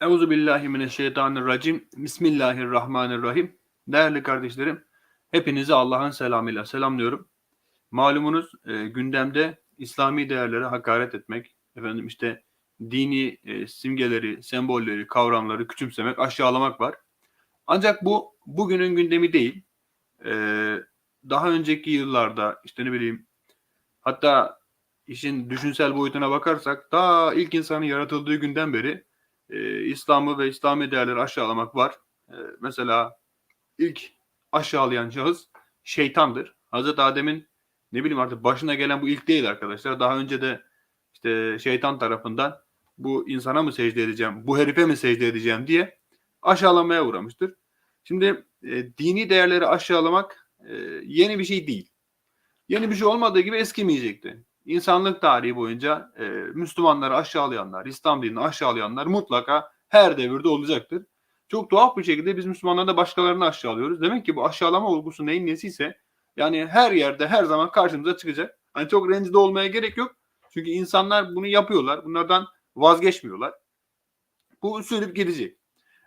Euzu billahi mineşşeytanirracim. Bismillahirrahmanirrahim. Değerli kardeşlerim, hepinizi Allah'ın selamıyla selamlıyorum. Malumunuz e, gündemde İslami değerlere hakaret etmek, efendim işte dini e, simgeleri, sembolleri, kavramları küçümsemek, aşağılamak var. Ancak bu bugünün gündemi değil. E, daha önceki yıllarda işte ne bileyim hatta işin düşünsel boyutuna bakarsak daha ilk insanın yaratıldığı günden beri e, İslam'ı ve İslami değerleri aşağılamak var. E, mesela ilk aşağılayan şahıs şeytandır. Hazreti Adem'in ne bileyim artık başına gelen bu ilk değil arkadaşlar. Daha önce de işte şeytan tarafından bu insana mı secde edeceğim, bu herife mi secde edeceğim diye aşağılamaya uğramıştır. Şimdi e, dini değerleri aşağılamak e, yeni bir şey değil. Yeni bir şey olmadığı gibi eskimeyecekti insanlık tarihi boyunca e, Müslümanları aşağılayanlar, İslam dinini aşağılayanlar mutlaka her devirde olacaktır. Çok tuhaf bir şekilde biz Müslümanlar da başkalarını aşağılıyoruz. Demek ki bu aşağılama olgusu neyin nesiyse yani her yerde her zaman karşımıza çıkacak. Hani çok rencide olmaya gerek yok. Çünkü insanlar bunu yapıyorlar. Bunlardan vazgeçmiyorlar. Bu sürüp gidecek.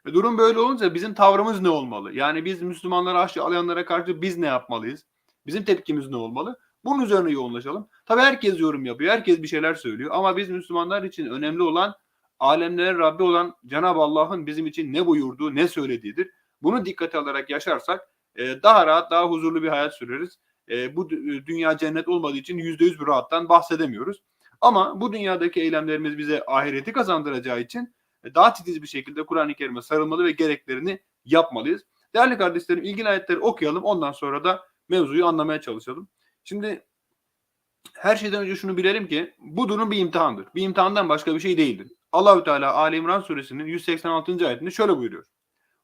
E, durum böyle olunca bizim tavrımız ne olmalı? Yani biz Müslümanları aşağılayanlara karşı biz ne yapmalıyız? Bizim tepkimiz ne olmalı? Bunun üzerine yoğunlaşalım. Tabi herkes yorum yapıyor. Herkes bir şeyler söylüyor. Ama biz Müslümanlar için önemli olan alemlerin Rabbi olan Cenab-ı Allah'ın bizim için ne buyurduğu, ne söylediğidir. Bunu dikkate alarak yaşarsak e, daha rahat, daha huzurlu bir hayat süreriz. E, bu dünya cennet olmadığı için yüzde yüz bir rahattan bahsedemiyoruz. Ama bu dünyadaki eylemlerimiz bize ahireti kazandıracağı için e, daha titiz bir şekilde Kur'an-ı Kerim'e sarılmalı ve gereklerini yapmalıyız. Değerli kardeşlerim ilgili ayetleri okuyalım. Ondan sonra da mevzuyu anlamaya çalışalım. Şimdi her şeyden önce şunu bilelim ki bu durum bir imtihandır. Bir imtihandan başka bir şey değildir. Allahü Teala Ali İmran suresinin 186. ayetinde şöyle buyuruyor.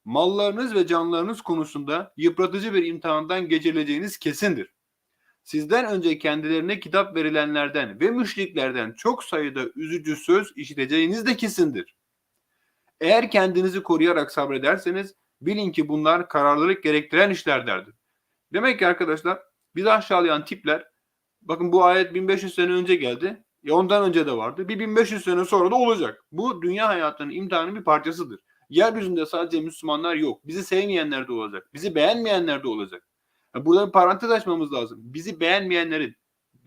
Mallarınız ve canlarınız konusunda yıpratıcı bir imtihandan geçireceğiniz kesindir. Sizden önce kendilerine kitap verilenlerden ve müşriklerden çok sayıda üzücü söz işiteceğiniz de kesindir. Eğer kendinizi koruyarak sabrederseniz bilin ki bunlar kararlılık gerektiren işlerlerdir. Demek ki arkadaşlar Bizi aşağılayan tipler bakın bu ayet 1500 sene önce geldi. Ya ondan önce de vardı. Bir 1500 sene sonra da olacak. Bu dünya hayatının imtihanının bir parçasıdır. Yeryüzünde sadece Müslümanlar yok. Bizi sevmeyenler de olacak. Bizi beğenmeyenler de olacak. Yani burada bir parantez açmamız lazım. Bizi beğenmeyenlerin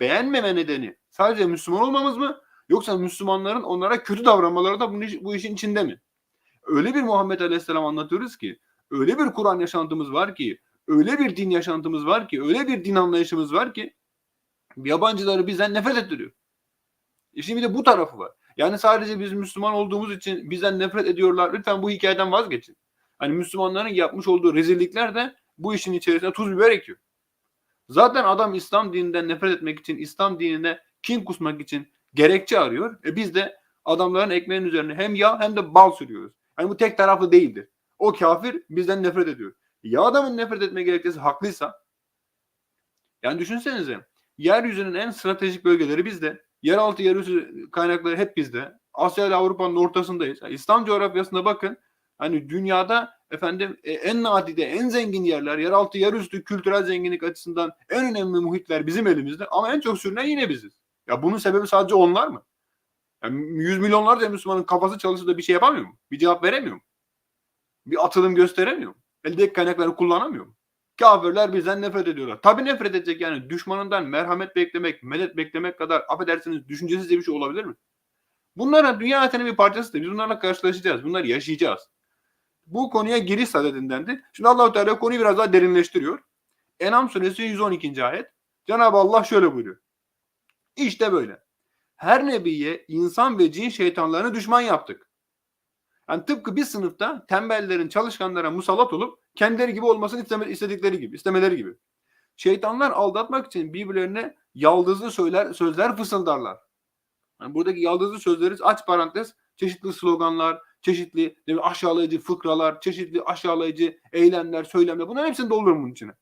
beğenmeme nedeni sadece Müslüman olmamız mı? Yoksa Müslümanların onlara kötü davranmaları da bu işin içinde mi? Öyle bir Muhammed Aleyhisselam anlatıyoruz ki, öyle bir Kur'an yaşantımız var ki, öyle bir din yaşantımız var ki, öyle bir din anlayışımız var ki yabancıları bizden nefret ettiriyor. E şimdi de bu tarafı var. Yani sadece biz Müslüman olduğumuz için bizden nefret ediyorlar. Lütfen bu hikayeden vazgeçin. Hani Müslümanların yapmış olduğu rezillikler de bu işin içerisine tuz biber ekiyor. Zaten adam İslam dininden nefret etmek için, İslam dinine kin kusmak için gerekçe arıyor. E biz de adamların ekmeğinin üzerine hem yağ hem de bal sürüyoruz. Yani bu tek taraflı değildir. O kafir bizden nefret ediyor. Ya adamın nefret etme gerekçesi haklıysa yani düşünsenize yeryüzünün en stratejik bölgeleri bizde. Yeraltı yeryüzü kaynakları hep bizde. Asya ile Avrupa'nın ortasındayız. Yani İslam coğrafyasına bakın. Hani dünyada efendim e, en nadide, en zengin yerler, yeraltı, yerüstü kültürel zenginlik açısından en önemli muhitler bizim elimizde. Ama en çok sürünen yine biziz. Ya bunun sebebi sadece onlar mı? Yani yüz milyonlarca Müslümanın kafası çalışıp da bir şey yapamıyor mu? Bir cevap veremiyor mu? Bir atılım gösteremiyor mu? eldeki kaynakları kullanamıyor mu? Kafirler bizden nefret ediyorlar. Tabii nefret edecek yani. Düşmanından merhamet beklemek, medet beklemek kadar affedersiniz düşüncesiz bir şey olabilir mi? Bunlar dünya hayatının bir parçasıdır. Biz bunlarla karşılaşacağız. Bunları yaşayacağız. Bu konuya giriş sadetindendi. Şimdi Allah-u Teala konuyu biraz daha derinleştiriyor. Enam suresi 112. ayet. Cenab-ı Allah şöyle buyuruyor. İşte böyle. Her nebiye insan ve cin şeytanlarını düşman yaptık. Yani tıpkı bir sınıfta tembellerin çalışkanlara musallat olup kendileri gibi olmasını isteme, istedikleri gibi, istemeleri gibi. Şeytanlar aldatmak için birbirlerine yaldızlı söyler, sözler fısıldarlar. Yani buradaki yaldızlı sözleri aç parantez çeşitli sloganlar, çeşitli aşağılayıcı fıkralar, çeşitli aşağılayıcı eylemler, söylemler bunların hepsini doldurun bunun içine.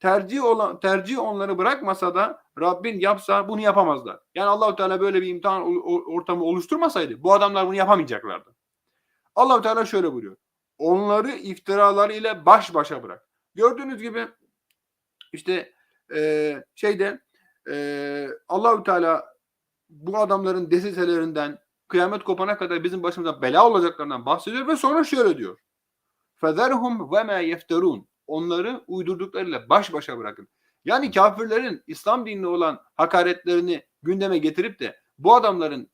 Tercih olan tercih onları bırakmasa da Rabbin yapsa bunu yapamazlar. Yani Allahu Teala böyle bir imtihan ortamı oluşturmasaydı bu adamlar bunu yapamayacaklardı allah Teala şöyle buyuruyor. Onları iftiralarıyla baş başa bırak. Gördüğünüz gibi işte e, şeyde e, Allahü Teala bu adamların desiselerinden, kıyamet kopana kadar bizim başımıza bela olacaklarından bahsediyor ve sonra şöyle diyor. Fezerhum ve ma yefterun. Onları uydurduklarıyla baş başa bırakın. Yani kafirlerin İslam dinine olan hakaretlerini gündeme getirip de bu adamların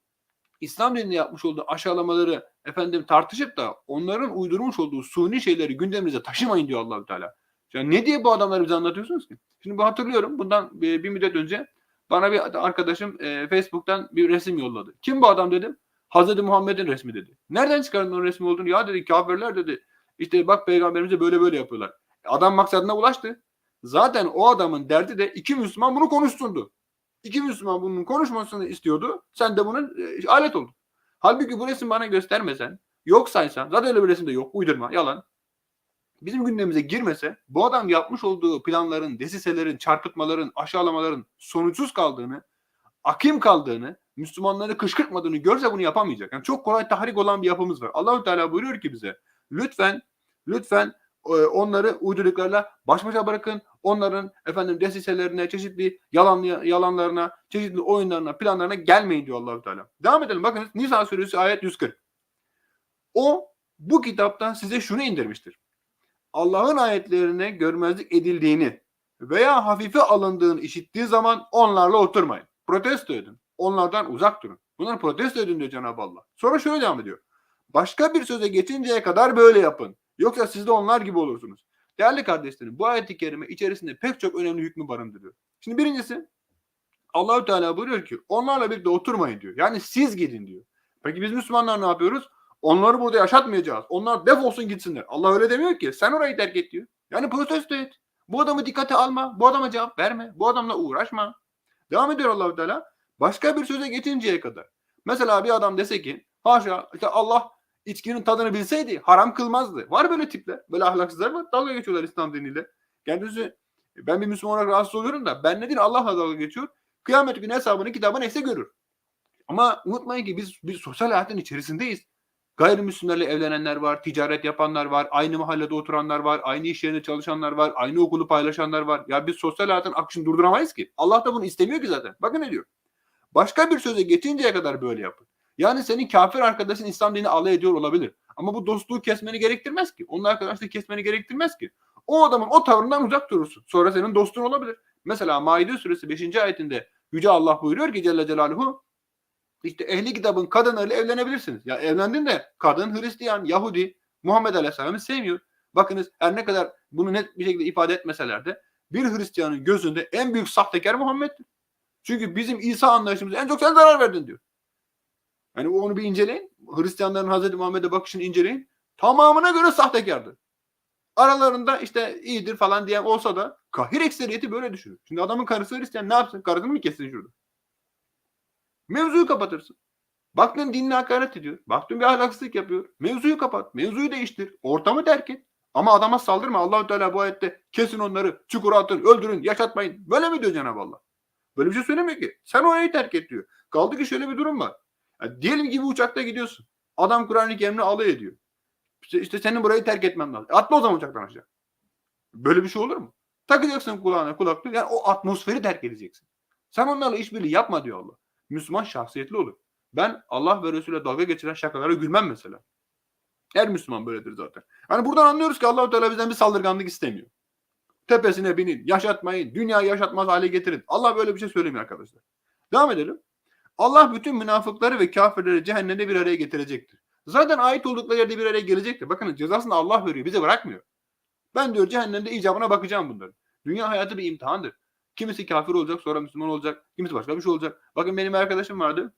İslam dinine yapmış olduğu aşağılamaları efendim tartışıp da onların uydurmuş olduğu suni şeyleri gündeminize taşımayın diyor Allahü Teala. Yani ne diye bu adamları bize anlatıyorsunuz ki? Şimdi bu hatırlıyorum bundan bir müddet önce bana bir arkadaşım e, Facebook'tan bir resim yolladı. Kim bu adam dedim. Hazreti Muhammed'in resmi dedi. Nereden çıkardın onun resmi olduğunu? Ya dedi kafirler dedi. İşte bak peygamberimize böyle böyle yapıyorlar. Adam maksadına ulaştı. Zaten o adamın derdi de iki Müslüman bunu konuşsundu. İki Müslüman bunun konuşmasını istiyordu. Sen de bunun e, alet oldun. Halbuki bu resim bana göstermesen, yok saysan, zaten öyle bir resim de yok, uydurma, yalan. Bizim gündemimize girmese, bu adam yapmış olduğu planların, desiselerin, çarpıtmaların, aşağılamaların sonuçsuz kaldığını, akim kaldığını, Müslümanları kışkırtmadığını görse bunu yapamayacak. Yani çok kolay tahrik olan bir yapımız var. Allahü Teala buyuruyor ki bize, lütfen, lütfen e, onları uydurduklarıyla baş başa bırakın. Onların efendim desiselerine, çeşitli yalan yalanlarına, çeşitli oyunlarına, planlarına gelmeyin diyor Allahü Teala. Devam edelim. Bakın Nisa suresi ayet 140. O bu kitaptan size şunu indirmiştir. Allah'ın ayetlerine görmezlik edildiğini veya hafife alındığını işittiği zaman onlarla oturmayın. Protesto edin. Onlardan uzak durun. Bunları protesto edin diyor Cenab-ı Allah. Sonra şöyle devam ediyor. Başka bir söze geçinceye kadar böyle yapın. Yoksa siz de onlar gibi olursunuz. Değerli kardeşlerim bu ayet-i kerime içerisinde pek çok önemli hükmü barındırıyor. Şimdi birincisi Allahü Teala buyuruyor ki onlarla birlikte oturmayın diyor. Yani siz gidin diyor. Peki biz Müslümanlar ne yapıyoruz? Onları burada yaşatmayacağız. Onlar defolsun gitsinler. Allah öyle demiyor ki. Sen orayı terk et diyor. Yani protesto et. Bu adamı dikkate alma. Bu adama cevap verme. Bu adamla uğraşma. Devam ediyor Allahü Teala. Başka bir söze geçinceye kadar. Mesela bir adam dese ki haşa işte Allah içkinin tadını bilseydi haram kılmazdı. Var böyle tipler. Böyle ahlaksızlar var. Dalga geçiyorlar İslam diniyle. Kendisi ben bir Müslüman olarak rahatsız oluyorum da ben ne değil Allah'la dalga geçiyor. Kıyamet günü hesabını kitabı neyse görür. Ama unutmayın ki biz bir sosyal hayatın içerisindeyiz. Gayrimüslimlerle evlenenler var, ticaret yapanlar var, aynı mahallede oturanlar var, aynı iş yerinde çalışanlar var, aynı okulu paylaşanlar var. Ya biz sosyal hayatın akışını durduramayız ki. Allah da bunu istemiyor ki zaten. Bakın ne diyor. Başka bir söze geçinceye kadar böyle yapın. Yani senin kafir arkadaşın İslam dini alay ediyor olabilir. Ama bu dostluğu kesmeni gerektirmez ki. Onun arkadaşlığı kesmeni gerektirmez ki. O adamın o tavrından uzak durursun. Sonra senin dostun olabilir. Mesela Maide suresi 5. ayetinde Yüce Allah buyuruyor ki Celle Celaluhu işte ehli kitabın kadınlarıyla evlenebilirsiniz. Ya evlendin de kadın Hristiyan, Yahudi, Muhammed Aleyhisselam'ı sevmiyor. Bakınız her ne kadar bunu net bir şekilde ifade etmeseler de bir Hristiyanın gözünde en büyük sahtekar Muhammed'dir. Çünkü bizim İsa anlayışımıza en çok sen zarar verdin diyor. Yani onu bir inceleyin. Hristiyanların Hazreti Muhammed'e bakışını inceleyin. Tamamına göre sahtekardır. Aralarında işte iyidir falan diyen olsa da kahir ekseriyeti böyle düşünür. Şimdi adamın karısı Hristiyan ne yapsın? Karısını mı kessin şurada? Mevzuyu kapatırsın. Baktın dinle hakaret ediyor. Baktın bir ahlaksızlık yapıyor. Mevzuyu kapat. Mevzuyu değiştir. Ortamı terk et. Ama adama saldırma. Allahü Teala bu ayette kesin onları çukura atın, öldürün, yaşatmayın. Böyle mi diyor Cenab-ı Allah? Böyle bir şey söylemiyor ki. Sen orayı terk et diyor. Kaldı ki şöyle bir durum var. Yani diyelim ki bir uçakta gidiyorsun. Adam Kur'an-ı Kerim'le alay ediyor. İşte, işte senin burayı terk etmen lazım. Atla o zaman uçaktan aşağı. Böyle bir şey olur mu? Takacaksın kulağına kulaklık. Yani o atmosferi terk edeceksin. Sen onlarla işbirliği yapma diyor Allah. Müslüman şahsiyetli olur. Ben Allah ve Resul'e dalga geçiren şakalara gülmem mesela. Her Müslüman böyledir zaten. Hani buradan anlıyoruz ki Allah Teala bizden bir saldırganlık istemiyor. Tepesine binin, yaşatmayın, dünya yaşatmaz hale getirin. Allah böyle bir şey söylemiyor arkadaşlar. Devam edelim. Allah bütün münafıkları ve kafirleri cehennemde bir araya getirecektir. Zaten ait oldukları yerde bir araya gelecektir. Bakın cezasını Allah veriyor, bize bırakmıyor. Ben diyor cehennemde icabına bakacağım bunların. Dünya hayatı bir imtihandır. Kimisi kafir olacak, sonra Müslüman olacak, kimisi başka bir şey olacak. Bakın benim arkadaşım vardı.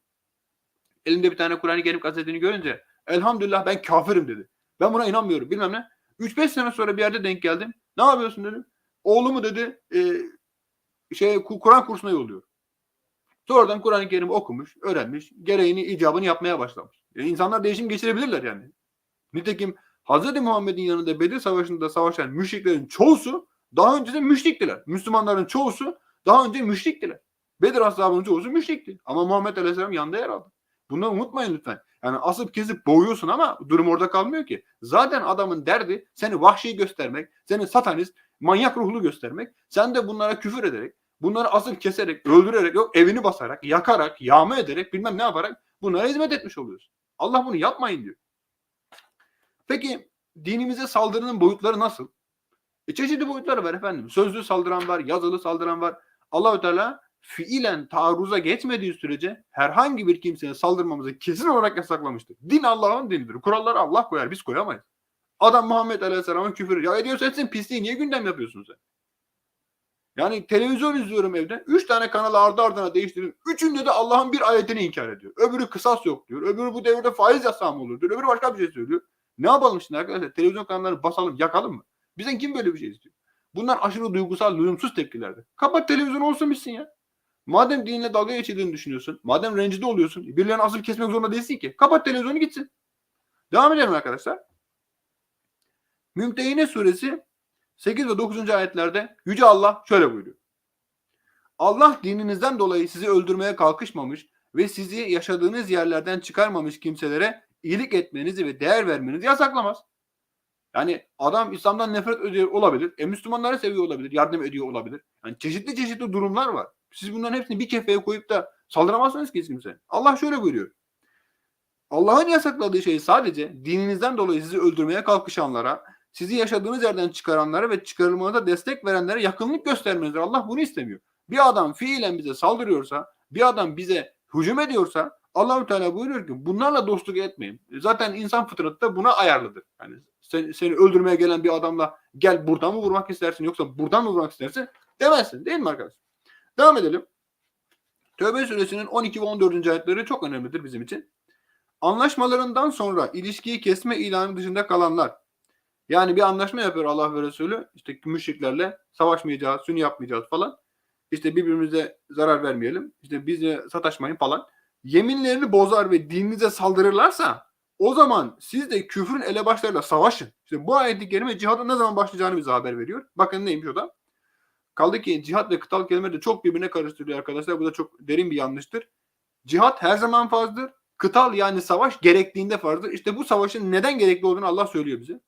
Elinde bir tane Kur'an-ı Kerim görünce elhamdülillah ben kafirim dedi. Ben buna inanmıyorum bilmem ne. 3-5 sene sonra bir yerde denk geldim. Ne yapıyorsun dedim. Oğlumu dedi e, şey Kur'an kursuna yolluyor. Sonradan Kur'an-ı Kerim okumuş, öğrenmiş, gereğini, icabını yapmaya başlamış. Yani insanlar değişim geçirebilirler yani. Nitekim Hz. Muhammed'in yanında Bedir Savaşı'nda savaşan müşriklerin çoğusu daha önce de müşriktiler. Müslümanların çoğusu daha önce müşriktiler. Bedir ashabının çoğusu müşrikti. Ama Muhammed Aleyhisselam yanında yer aldı. Bunları unutmayın lütfen. Yani asıp kesip boğuyorsun ama durum orada kalmıyor ki. Zaten adamın derdi seni vahşi göstermek, seni satanist, manyak ruhlu göstermek. Sen de bunlara küfür ederek, bunları asıp keserek, öldürerek, yok evini basarak, yakarak, yağma ederek, bilmem ne yaparak Bunlara hizmet etmiş oluyorsun. Allah bunu yapmayın diyor. Peki dinimize saldırının boyutları nasıl? E, çeşitli boyutları var efendim. Sözlü saldıran var, yazılı saldıran var. Allahü Teala fiilen taarruza geçmediği sürece herhangi bir kimseye saldırmamızı kesin olarak yasaklamıştır. Din Allah'ın dinidir. Kuralları Allah koyar, biz koyamayız. Adam Muhammed Aleyhisselam'a küfür ya ediyorsa etsin pisliği niye gündem yapıyorsun sen? Yani televizyon izliyorum evde. Üç tane kanalı ardı ardına değiştirin. Üçünde de Allah'ın bir ayetini inkar ediyor. Öbürü kısas yok diyor. Öbürü bu devirde faiz yasağı mı olur diyor. Öbürü başka bir şey söylüyor. Ne yapalım şimdi arkadaşlar? Televizyon kanallarını basalım, yakalım mı? Bizden kim böyle bir şey istiyor? Bunlar aşırı duygusal, lüzumsuz tepkilerdir. Kapat televizyon olsun bitsin ya. Madem dinle dalga geçildiğini düşünüyorsun, madem rencide oluyorsun, birilerine asıl kesmek zorunda değilsin ki. Kapat televizyonu gitsin. Devam edelim arkadaşlar. Mümtehine suresi 8 ve 9. ayetlerde Yüce Allah şöyle buyuruyor. Allah dininizden dolayı sizi öldürmeye kalkışmamış ve sizi yaşadığınız yerlerden çıkarmamış kimselere iyilik etmenizi ve değer vermenizi yasaklamaz. Yani adam İslam'dan nefret ediyor olabilir. E Müslümanları seviyor olabilir. Yardım ediyor olabilir. Yani çeşitli çeşitli durumlar var. Siz bunların hepsini bir kefeye koyup da saldıramazsınız ki kimse. Allah şöyle buyuruyor. Allah'ın yasakladığı şey sadece dininizden dolayı sizi öldürmeye kalkışanlara, sizi yaşadığınız yerden çıkaranlara ve çıkarılmanıza destek verenlere yakınlık göstermenizdir. Allah bunu istemiyor. Bir adam fiilen bize saldırıyorsa, bir adam bize hücum ediyorsa Allahü Teala buyuruyor ki bunlarla dostluk etmeyin. Zaten insan fıtratı da buna ayarlıdır. Yani sen, seni öldürmeye gelen bir adamla gel buradan mı vurmak istersin yoksa buradan mı vurmak istersin demezsin değil mi arkadaş? Devam edelim. Tövbe suresinin 12 ve 14. ayetleri çok önemlidir bizim için. Anlaşmalarından sonra ilişkiyi kesme ilanı dışında kalanlar. Yani bir anlaşma yapıyor Allah ve Resulü. İşte müşriklerle savaşmayacağız, şunu yapmayacağız falan. İşte birbirimize zarar vermeyelim. İşte bize sataşmayın falan. Yeminlerini bozar ve dininize saldırırlarsa o zaman siz de küfrün elebaşlarıyla savaşın. İşte bu ayet-i kerime cihadın ne zaman başlayacağını bize haber veriyor. Bakın neymiş o da. Kaldı ki cihat ve kıtal kelimeleri de çok birbirine karıştırıyor arkadaşlar. Bu da çok derin bir yanlıştır. Cihat her zaman farzdır. Kıtal yani savaş gerektiğinde farzdır. İşte bu savaşın neden gerekli olduğunu Allah söylüyor bize.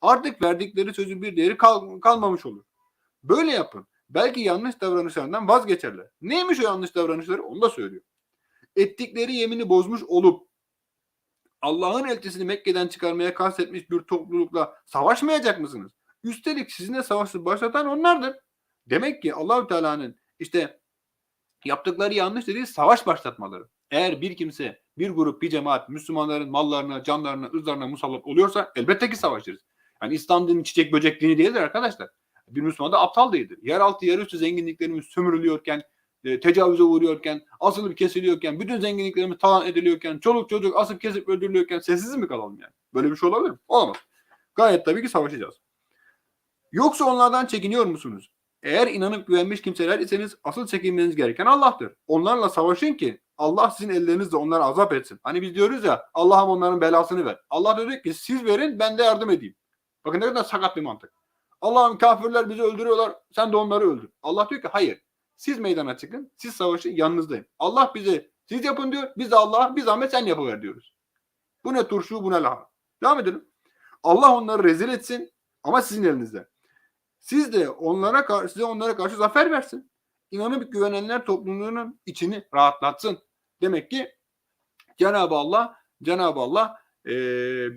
Artık verdikleri sözün bir değeri kal- kalmamış olur. Böyle yapın. Belki yanlış davranışlarından vazgeçerler. Neymiş o yanlış davranışları? Onu da söylüyor. Ettikleri yemini bozmuş olup Allah'ın elçisini Mekke'den çıkarmaya kastetmiş bir toplulukla savaşmayacak mısınız? Üstelik sizinle savaşı başlatan onlardır. Demek ki Allahü Teala'nın işte yaptıkları yanlış dediği savaş başlatmaları. Eğer bir kimse, bir grup, bir cemaat Müslümanların mallarına, canlarına, ızlarına musallat oluyorsa elbette ki savaşırız. Yani İslam dini çiçek böcek dini değildir arkadaşlar. Bir Müslüman da aptal değildir. Yeraltı yerüstü zenginliklerimiz sömürülüyorken, e, tecavüze uğruyorken, asılıp kesiliyorken, bütün zenginliklerimiz talan ediliyorken, çoluk çocuk asıp kesip öldürülüyorken sessiz mi kalalım yani? Böyle bir şey olabilir mi? Olamaz. Gayet tabii ki savaşacağız. Yoksa onlardan çekiniyor musunuz? Eğer inanıp güvenmiş kimseler iseniz asıl çekinmeniz gereken Allah'tır. Onlarla savaşın ki Allah sizin ellerinizle onları azap etsin. Hani biz diyoruz ya Allah'ım onların belasını ver. Allah diyor ki siz verin ben de yardım edeyim. Bakın ne kadar sakat bir mantık. Allah'ım kafirler bizi öldürüyorlar sen de onları öldür. Allah diyor ki hayır. Siz meydana çıkın. Siz savaşın yanınızdayım. Allah bize siz yapın diyor. Biz de Allah'a bir zahmet sen yapıver diyoruz. Bu ne turşu bu ne lahana. Devam edelim. Allah onları rezil etsin ama sizin elinizde. Siz de onlara karşı, size onlara karşı zafer versin. İnanıp güvenenler topluluğunun içini rahatlatsın. Demek ki Cenab-ı Allah Cenab-ı Allah e,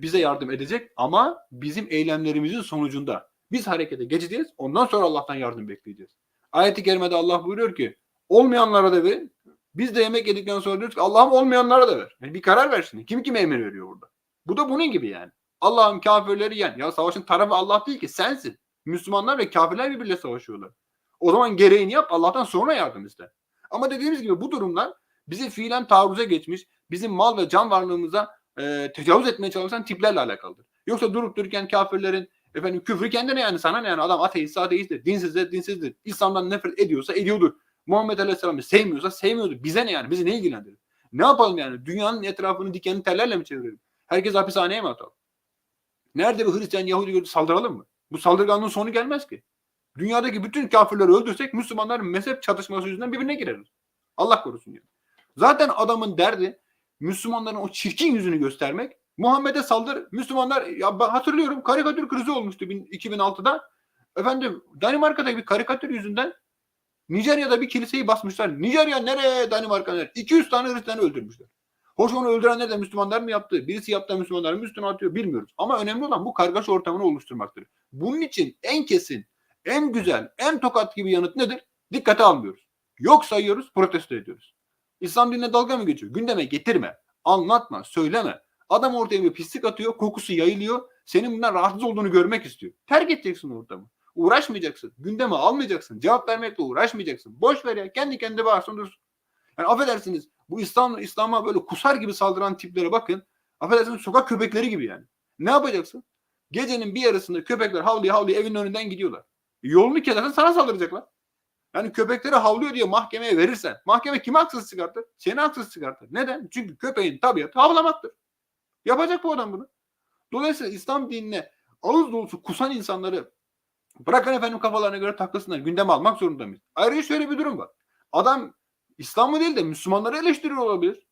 bize yardım edecek ama bizim eylemlerimizin sonucunda biz harekete geçeceğiz. Ondan sonra Allah'tan yardım bekleyeceğiz. Ayet-i kerimede Allah buyuruyor ki olmayanlara da verin. Biz de yemek yedikten sonra diyoruz ki Allah'ım olmayanlara da ver. Yani bir karar ver şimdi. Kim kime emir veriyor burada? Bu da bunun gibi yani. Allah'ım kafirleri yen. Ya savaşın tarafı Allah değil ki sensin. Müslümanlar ve kafirler birbiriyle savaşıyorlar. O zaman gereğini yap Allah'tan sonra yardım iste. Ama dediğimiz gibi bu durumlar bizi fiilen taarruza geçmiş, bizim mal ve can varlığımıza e, tecavüz etmeye çalışan tiplerle alakalıdır. Yoksa durup dururken kafirlerin efendim küfrü kendine yani sana ne yani adam ateist ateisttir, dinsizdir, dinsizdir. İslam'dan nefret ediyorsa ediyordur. Muhammed Aleyhisselam'ı sevmiyorsa sevmiyordur. Bize ne yani? Bizi ne ilgilendirir? Ne yapalım yani? Dünyanın etrafını dikenli tellerle mi çevirelim? Herkes hapishaneye mi atalım? Nerede bir Hristiyan Yahudi gördü saldıralım mı? Bu saldırganlığın sonu gelmez ki. Dünyadaki bütün kafirleri öldürsek Müslümanların mezhep çatışması yüzünden birbirine gireriz. Allah korusun yani. Zaten adamın derdi Müslümanların o çirkin yüzünü göstermek. Muhammed'e saldır. Müslümanlar ya ben hatırlıyorum karikatür krizi olmuştu 2006'da. Efendim Danimarka'da bir karikatür yüzünden Nijerya'da bir kiliseyi basmışlar. Nijerya nereye Danimarka nereye? 200 tane Hristiyanı öldürmüşler. Hoş onu öldürenler de Müslümanlar mı yaptı? Birisi yaptı Müslümanlar mı üstüne atıyor bilmiyoruz. Ama önemli olan bu kargaşa ortamını oluşturmaktır. Bunun için en kesin, en güzel, en tokat gibi yanıt nedir? Dikkate almıyoruz. Yok sayıyoruz, protesto ediyoruz. İslam dinine dalga mı geçiyor? Gündeme getirme, anlatma, söyleme. Adam ortaya bir pislik atıyor, kokusu yayılıyor. Senin bundan rahatsız olduğunu görmek istiyor. Terk edeceksin ortamı. Uğraşmayacaksın. Gündeme almayacaksın. Cevap vermekle uğraşmayacaksın. Boş ver ya. Kendi kendine bağırsın dursun. Yani affedersiniz bu İslam İslam'a böyle kusar gibi saldıran tiplere bakın. Affedersiniz sokak köpekleri gibi yani. Ne yapacaksın? Gecenin bir yarısında köpekler havluya havluya evin önünden gidiyorlar. Yolunu kesersen sana saldıracaklar. Yani köpekleri havlıyor diye mahkemeye verirsen mahkeme kimi haksız çıkartır? Seni haksız çıkartır. Neden? Çünkü köpeğin tabiatı havlamaktır. Yapacak bu adam bunu. Dolayısıyla İslam dinine ağız dolusu kusan insanları bırakın efendim kafalarına göre taklasınlar. Gündeme almak zorunda mıyız? Ayrıca şöyle bir durum var. Adam İslam'ı değil de Müslümanları eleştiriyor olabilir.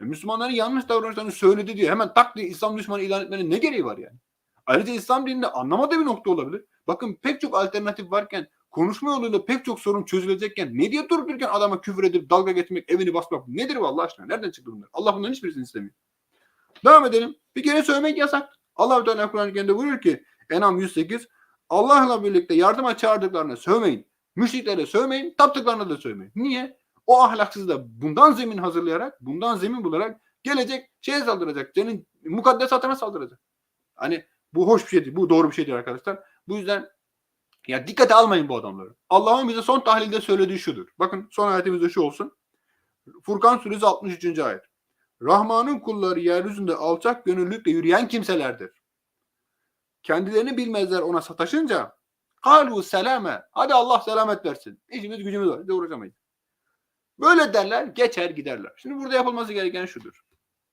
E, Müslümanların yanlış davranışlarını söyledi diyor. Hemen tak diye İslam düşmanı ilan etmenin ne gereği var yani? Ayrıca İslam dininde anlamadığı bir nokta olabilir. Bakın pek çok alternatif varken konuşma yoluyla pek çok sorun çözülecekken ne diye durup dururken adama küfür edip dalga geçmek, evini basmak nedir bu Allah aşkına? Nereden çıktı bunlar? Allah bunların hiçbirisini istemiyor. Devam edelim. Bir kere söylemek yasak. Allah Teala Kur'an-ı Kerim'de buyuruyor ki Enam 108 Allah'la birlikte yardıma çağırdıklarına sövmeyin. Müşriklere sövmeyin, taptıklarına da sövmeyin. Niye? O ahlaksız da bundan zemin hazırlayarak, bundan zemin bularak gelecek şeye saldıracak. Senin mukaddes hatına saldıracak. Hani bu hoş bir şey değil. Bu doğru bir şey değil arkadaşlar. Bu yüzden ya dikkate almayın bu adamları. Allah'ın bize son tahlilde söylediği şudur. Bakın son ayetimiz de şu olsun. Furkan suresi 63. ayet. Rahman'ın kulları yeryüzünde alçak gönüllülükle yürüyen kimselerdir. Kendilerini bilmezler ona sataşınca kalu selame. Hadi Allah selamet versin. İşimiz gücümüz var. Biz uğraşamayız. Böyle derler geçer giderler. Şimdi burada yapılması gereken şudur.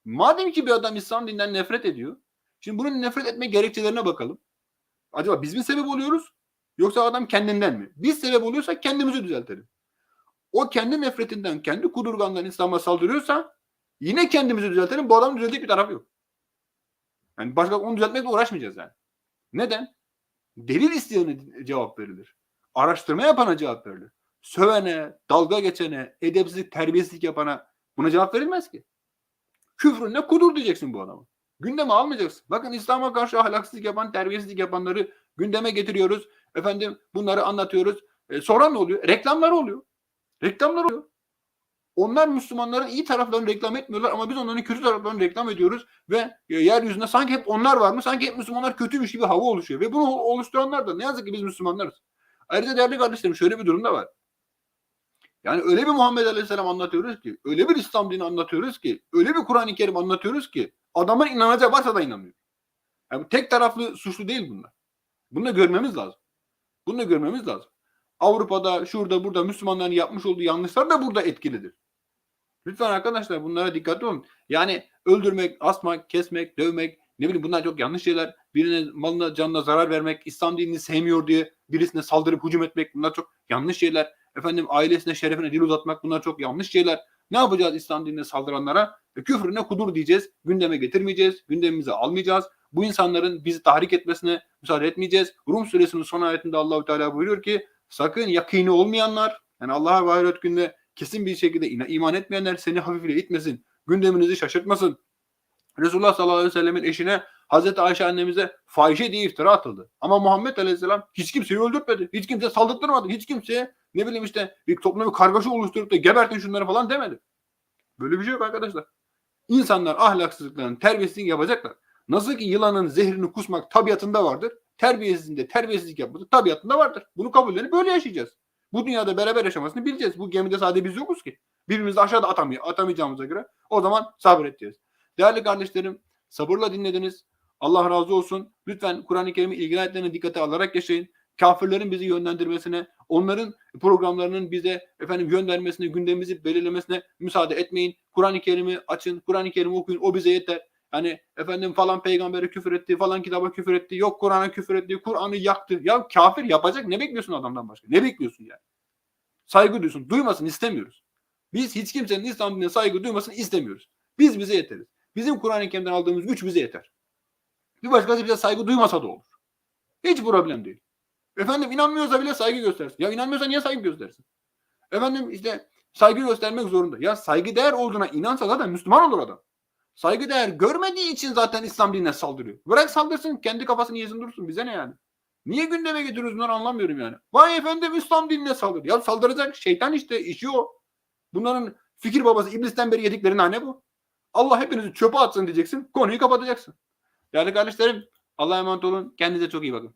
Madem ki bir adam İslam dininden nefret ediyor. Şimdi bunun nefret etme gerekçelerine bakalım. Acaba biz mi sebep oluyoruz? Yoksa adam kendinden mi? Biz sebep oluyorsak kendimizi düzeltelim. O kendi nefretinden, kendi kudurgandan İslam'a saldırıyorsa yine kendimizi düzeltelim. Bu adamın düzelecek bir tarafı yok. Yani başka onu düzeltmekle uğraşmayacağız yani. Neden? Delil isteyene cevap verilir. Araştırma yapana cevap verilir. Sövene, dalga geçene, edepsizlik, terbiyesizlik yapana buna cevap verilmez ki. Küfrünle kudur diyeceksin bu adamı. Gündeme almayacaksın. Bakın İslam'a karşı ahlaksızlık yapan, terbiyesizlik yapanları gündeme getiriyoruz. Efendim bunları anlatıyoruz. E, sonra ne oluyor? Reklamlar oluyor. Reklamlar oluyor. Onlar Müslümanların iyi taraflarını reklam etmiyorlar ama biz onların kötü taraflarını reklam ediyoruz ve e, yeryüzünde sanki hep onlar var mı? Sanki hep Müslümanlar kötüymüş gibi hava oluşuyor ve bunu oluşturanlar da ne yazık ki biz Müslümanlarız. Ayrıca değerli kardeşlerim şöyle bir durum da var. Yani öyle bir Muhammed Aleyhisselam anlatıyoruz ki, öyle bir İslam dini anlatıyoruz ki, öyle bir Kur'an-ı Kerim anlatıyoruz ki adamın inanacağı varsa da inanmıyor. Yani tek taraflı suçlu değil bunlar. Bunu da görmemiz lazım. Bunu da görmemiz lazım. Avrupa'da, şurada, burada Müslümanların yapmış olduğu yanlışlar da burada etkilidir. Lütfen arkadaşlar bunlara dikkatli olun. Yani öldürmek, asmak, kesmek, dövmek, ne bileyim bunlar çok yanlış şeyler. Birine malına, canına zarar vermek, İslam dinini sevmiyor diye birisine saldırıp hücum etmek bunlar çok yanlış şeyler. Efendim ailesine, şerefine dil uzatmak bunlar çok yanlış şeyler. Ne yapacağız İslam dinine saldıranlara? E, küfrüne kudur diyeceğiz. Gündeme getirmeyeceğiz. Gündemimize almayacağız. Bu insanların bizi tahrik etmesine müsaade etmeyeceğiz. Rum suresinin son ayetinde Allahu Teala buyuruyor ki sakın yakini olmayanlar yani Allah'a ve ahiret günde kesin bir şekilde iman etmeyenler seni hafifle itmesin. Gündeminizi şaşırtmasın. Resulullah sallallahu aleyhi ve sellemin eşine Hazreti Ayşe annemize fahişe diye iftira atıldı. Ama Muhammed aleyhisselam hiç kimseyi öldürtmedi. Hiç kimse saldırtmadı. Hiç kimseye ne bileyim işte bir toplumda bir kargaşa oluşturup da gebertin şunları falan demedi. Böyle bir şey yok arkadaşlar. İnsanlar ahlaksızlıklarını, terbiyesizlik yapacaklar. Nasıl ki yılanın zehrini kusmak tabiatında vardır. Terbiyesizliğinde de terbiyesizlik yapması tabiatında vardır. Bunu kabullenip böyle yaşayacağız. Bu dünyada beraber yaşamasını bileceğiz. Bu gemide sadece biz yokuz ki. Birbirimizi aşağıda atamay atamayacağımıza göre o zaman sabredeceğiz. Değerli kardeşlerim sabırla dinlediniz. Allah razı olsun. Lütfen Kur'an-ı Kerim'in ilgili ayetlerine dikkate alarak yaşayın. Kafirlerin bizi yönlendirmesine, onların programlarının bize efendim yön vermesine, gündemimizi belirlemesine müsaade etmeyin. Kur'an-ı Kerim'i açın, Kur'an-ı Kerim'i okuyun. O bize yeter. Hani efendim falan peygambere küfür etti, falan kitaba küfür etti, yok Kur'an'a küfür etti, Kur'an'ı yaktı. Ya kafir yapacak ne bekliyorsun adamdan başka? Ne bekliyorsun yani? Saygı duysun. Duymasın istemiyoruz. Biz hiç kimsenin İslam dinine saygı duymasını istemiyoruz. Biz bize yeteriz. Bizim Kur'an-ı Kerim'den aldığımız güç bize yeter. Bir başkası bize saygı duymasa da olur. Hiç problem değil. Efendim inanmıyorsa bile saygı göstersin. Ya inanmıyorsa niye saygı göstersin? Efendim işte Saygı göstermek zorunda. Ya saygı değer olduğuna inansa zaten Müslüman olur adam. Saygı değer görmediği için zaten İslam dinine saldırıyor. Bırak saldırsın kendi kafasını yesin dursun bize ne yani? Niye gündeme getiriyoruz bunları anlamıyorum yani. Vay efendim İslam dinine saldır. Ya saldıracak şeytan işte işi o. Bunların fikir babası iblisten beri yedikleri ne bu? Allah hepinizi çöpe atsın diyeceksin. Konuyu kapatacaksın. Değerli kardeşlerim Allah'a emanet olun. Kendinize çok iyi bakın.